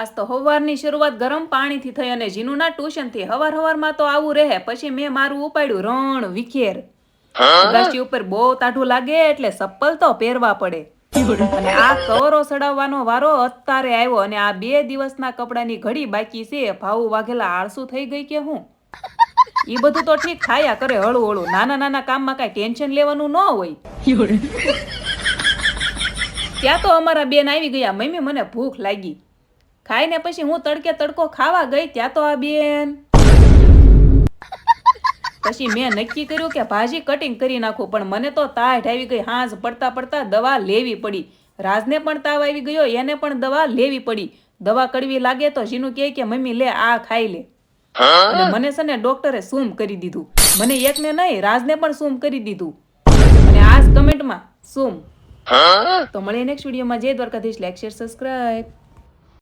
આજ તો હવારની શરૂઆત ગરમ પાણીથી થઈ અને જીનુના ટ્યુશનથી હવાર હવારમાં તો આવું રહે પછી મેં મારું ઉપાડ્યું રણ વિખેર. અગાશી ઉપર બહુ તાઢું લાગે એટલે સપ્પલ તો પહેરવા પડે. અને આ કવરો સડાવવાનો વારો અત્યારે આવ્યો અને આ બે દિવસના કપડાની ઘડી બાકી છે ભાવ વાઘેલા આળસુ થઈ ગઈ કે હું? ઈ બધું તો ઠીક થાયા કરે હળું હળું નાના નાના કામમાં કાંઈ ટેન્શન લેવાનું ન હોય. ત્યાં તો અમારા બેન આવી ગયા. મમ્મી મને ભૂખ લાગી. ખાઈને પછી હું તડકે તડકો ખાવા ગઈ, ત્યાં તો આ બેન. પછી મેં નક્કી કર્યું કે ભાજી કટિંગ કરી નાખું, પણ મને તો તાઢ આવી ગઈ, હાંસ પડતા પડતા દવા લેવી પડી. રાજને પણ તાવ આવી ગયો, એને પણ દવા લેવી પડી. દવા કડવી લાગે તો જીનું કહે કે, મમ્મી, લે, આ ખાઈ લે. અને મને છે ને ડોક્ટરે સૂમ કરી દીધું. મને એકને નહીં, રાજને પણ સૂમ કરી દીધું. અને આજ કમેન્ટમાં સૂમ. તો મળીએ નેક્સ્ટ વિડીયોમાં જય દ્વારકાધીશ. Like share subscribe